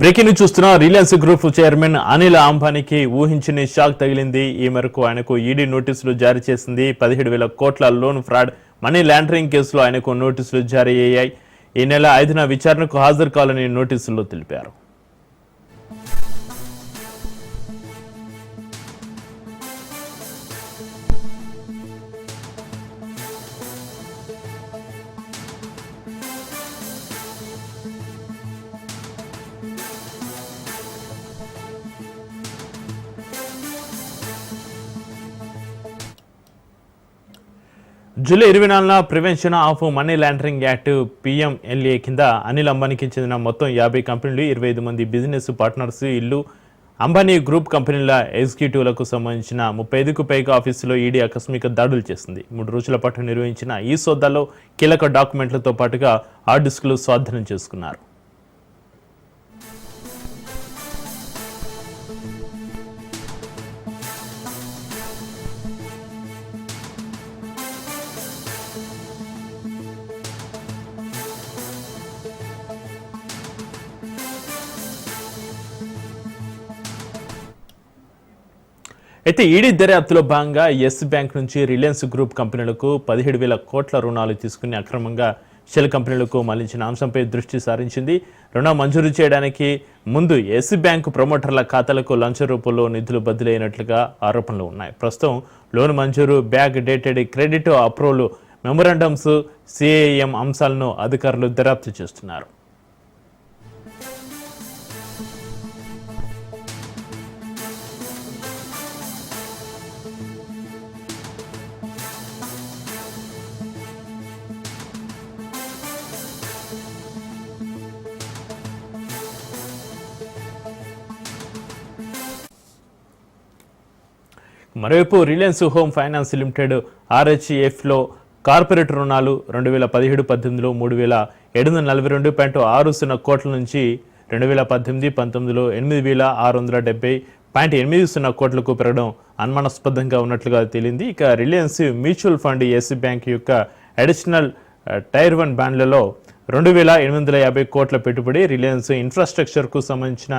Breaking news చూస్తున్న Reliance group chairman Anil అంబానీకి ఊహించని షాక్ తగిలింది. ఈ మేరకు ఆయనకు ఈడీ నోటీసులు జారీ చేసింది. పదిహేడు వేల కోట్ల లోన్ ఫ్రాడ్ మనీ లాండరింగ్ కేసులో ఆయనకు నోటీసులు జారీ అయ్యాయి. ఈ నెల ఐదున విచారణకు హాజరు కావాలని నోటీసుల్లో తెలిపారు. జూలై ఇరవై నాలుగున prevention of money laundering act PMLA కింద అనిల్ అంబానీకి చెందిన మొత్తం యాభై కంపెనీలు ఇరవై ఐదు మంది బిజినెస్ పార్ట్నర్స్ ఇల్లు అంబానీ గ్రూప్ కంపెనీల ఎగ్జిక్యూటివ్లకు సంబంధించిన ముప్పై ఐదుకు పైగా ఆఫీసులో ఈడీ ఆకస్మిక దాడులు చేసింది. మూడు రోజుల పాటు నిర్వహించిన ఈ సోదాలో కీలక డాక్యుమెంట్లతో పాటుగా హార్డ్ డిస్కులు స్వాధీనం చేసుకున్నారు. అయితే ఈడీ దర్యాప్తులో భాగంగా ఎస్ బ్యాంక్ నుంచి రిలయన్స్ గ్రూప్ కంపెనీలకు పదిహేడు వేల కోట్ల రుణాలు తీసుకుని అక్రమంగా షెల్ కంపెనీలకు మళ్ళించిన అంశంపై దృష్టి సారించింది. రుణం మంజూరు చేయడానికి ముందు ఎస్ బ్యాంకు ప్రమోటర్ల ఖాతాలకు లంచ రూపంలో నిధులు బదిలీ అయినట్లుగా ఆరోపణలు ఉన్నాయి. ప్రస్తుతం లోన్ మంజూరు back dated credit approval memorandums CAM అంశాలను అధికారులు దర్యాప్తు చేస్తున్నారు. మరోవైపు రిలయన్స్ హోమ్ ఫైనాన్స్ లిమిటెడ్ ఆర్హెచ్ఎఫ్లో కార్పొరేట్ రుణాలు రెండు వేల పదిహేడు పద్దెనిమిదిలో మూడు వేల ఏడు వందల నలభై రెండు పాయింట్ ఆరు సున్నా కోట్ల నుంచి రెండు వేల పద్దెనిమిది పంతొమ్మిదిలో ఎనిమిది వేల ఆరు వందల డెబ్బై పాయింట్ ఎనిమిది సున్నా కోట్లకు పెరగడం అనుమానాస్పదంగా ఉన్నట్లుగా తేలింది. ఇక Reliance mutual fund yes bank యొక్క అడిషనల్ టైర్ వన్ బ్యాండ్లలో రెండు వేల ఎనిమిది వందల యాభై కోట్ల పెట్టుబడి రిలయన్స్ ఇన్ఫ్రాస్ట్రక్చర్కు సంబంధించిన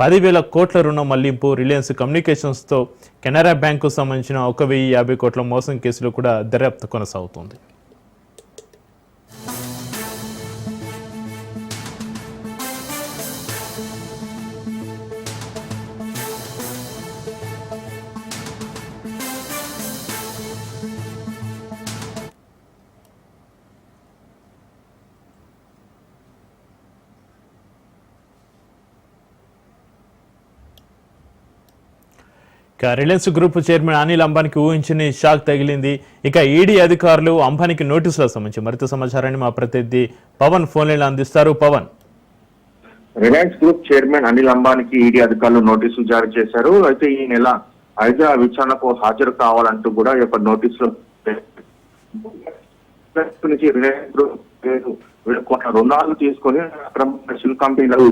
పదివేల కోట్ల రుణం మళ్ళింపు రిలయన్స్ కమ్యూనికేషన్స్తో కెనరా బ్యాంకు సంబంధించిన ఒక వెయ్యి యాభై కోట్ల మోసం కేసులో కూడా దర్యాప్తు కొనసాగుతోంది. ఇక రిలయన్స్ గ్రూప్ చైర్మన్ అనిల్ అంబానీకి ఊహించని షాక్ తగిలింది. ఇక ఈడీ అధికారులు అంబానీకి నోటీసులకు సంబంధించి మరింత సమాచారాన్ని మా ప్రతినిధి పవన్ ఫోన్లైన్ అందిస్తారు. Pawan. Reliance group chairman Anil అంబానీకి ఈడీ అధికారులు నోటీసులు జారీ చేశారు. అయితే ఈ నెల ఐదో విచారణకు హాజరు కావాలంటూ కూడా ఈ యొక్క నోటీసులు నుంచి రిలయన్స్ గ్రూప్ పేరు రుణాలు తీసుకొని అక్రమ షిల్ కంపెనీలకు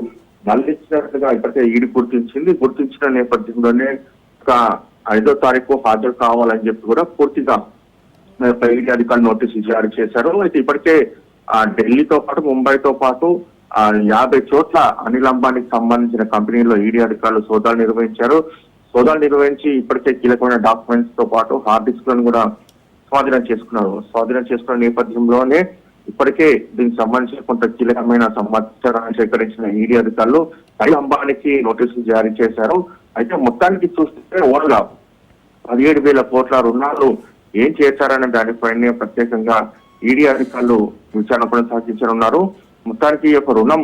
మళ్ళించినట్టుగా ఇప్పటికే ఈడీ గుర్తించింది. గుర్తించిన నేపథ్యంలోనే యొక్క ఐదో తారీఖు హాజరు కావాలని చెప్పి కూడా పూర్తిగా ఈడీ అధికారులు నోటీసులు జారీ చేశారు. అయితే ఇప్పటికే ఆ ఢిల్లీతో పాటు ముంబైతో పాటు ఆ యాభై చోట్ల అనిల్ అంబానీకి సంబంధించిన కంపెనీలో ఈడీ అధికారులు సోదాలు నిర్వహించారు. సోదాలు నిర్వహించి ఇప్పటికే కీలకమైన డాక్యుమెంట్స్తో పాటు హార్డ్ డిస్క్లను కూడా స్వాధీనం చేసుకున్నారు. స్వాధీనం చేసుకున్న నేపథ్యంలోనే ఇప్పటికే దీనికి సంబంధించిన కొంత కీలకమైన సమాచారాన్ని సేకరించిన ఈడీ అధికారులు పై అంబానీకి నోటీసులు జారీ చేశారు. అయితే మొత్తానికి చూస్తే ఓన్గా పదిహేడు వేల కోట్ల రుణాలు ఏం చేశారనే దానిపైనే ప్రత్యేకంగా ఈడీ అధికారులు విచారణ కొనసాగించనున్నారు. మొత్తానికి ఈ యొక్క రుణం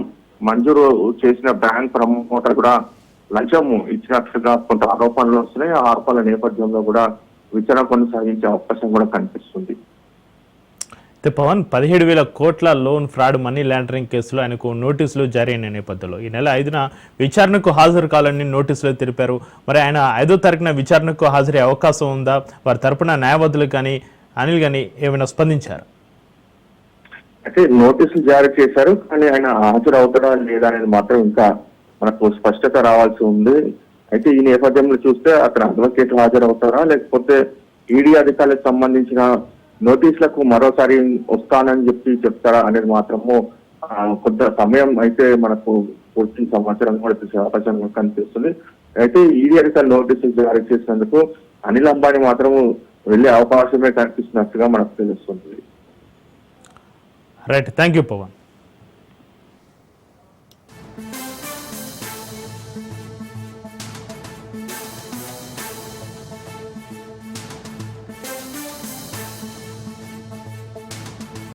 మంజూరు చేసిన బ్యాంక్ ప్రమోటర్ కూడా లంచం ఇచ్చినట్లుగా కొంత ఆరోపణలు వస్తున్నాయి. ఆ ఆరోపణల నేపథ్యంలో కూడా విచారణ కొనసాగించే అవకాశం కూడా కనిపిస్తుంది. పవన్ పదిహేడు వేల కోట్ల లోన్ ఫ్రాడ్ మనీ లాండరింగ్ కేసులో ఆయనకు నోటీసులు జారీ అయిన నేపథ్యంలో ఈ నెల ఐదున విచారణకు హాజరు కావాలని నోటీసులు తెలిపారు. మరి ఆయన ఐదో తారీఖున విచారణకు హాజరయ్యే అవకాశం ఉందా? వారి తరపున న్యాయవాదులు కానీ అనిల్ కానీ ఏమైనా స్పందించారు? అయితే నోటీసులు జారీ చేశారు కానీ ఆయన హాజరు అవుతాడా లేదా అనేది మాత్రం ఇంకా మనకు స్పష్టత రావాల్సి ఉంది. అయితే ఈ నేపథ్యంలో చూస్తే అక్కడ అడ్వకేట్ హాజరవుతారా? లేకపోతే ఈడీ అధికారులకు సంబంధించిన నోటీసులకు మరోసారి వస్తానని చెప్పి చెప్తారా అనేది మాత్రము ఆ, కొంత సమయం అయితే మనకు పూర్తి సమాచారం కూడా తెలిసే అవకాశం కనిపిస్తుంది. అయితే ఈడీ అధికారులు నోటీసులు జారీ చేసినందుకు అనిల్ అంబానీ మాత్రం వెళ్ళే అవకాశమే కనిపిస్తున్నట్టుగా మనకు తెలుస్తుంది. Right thank you Pawan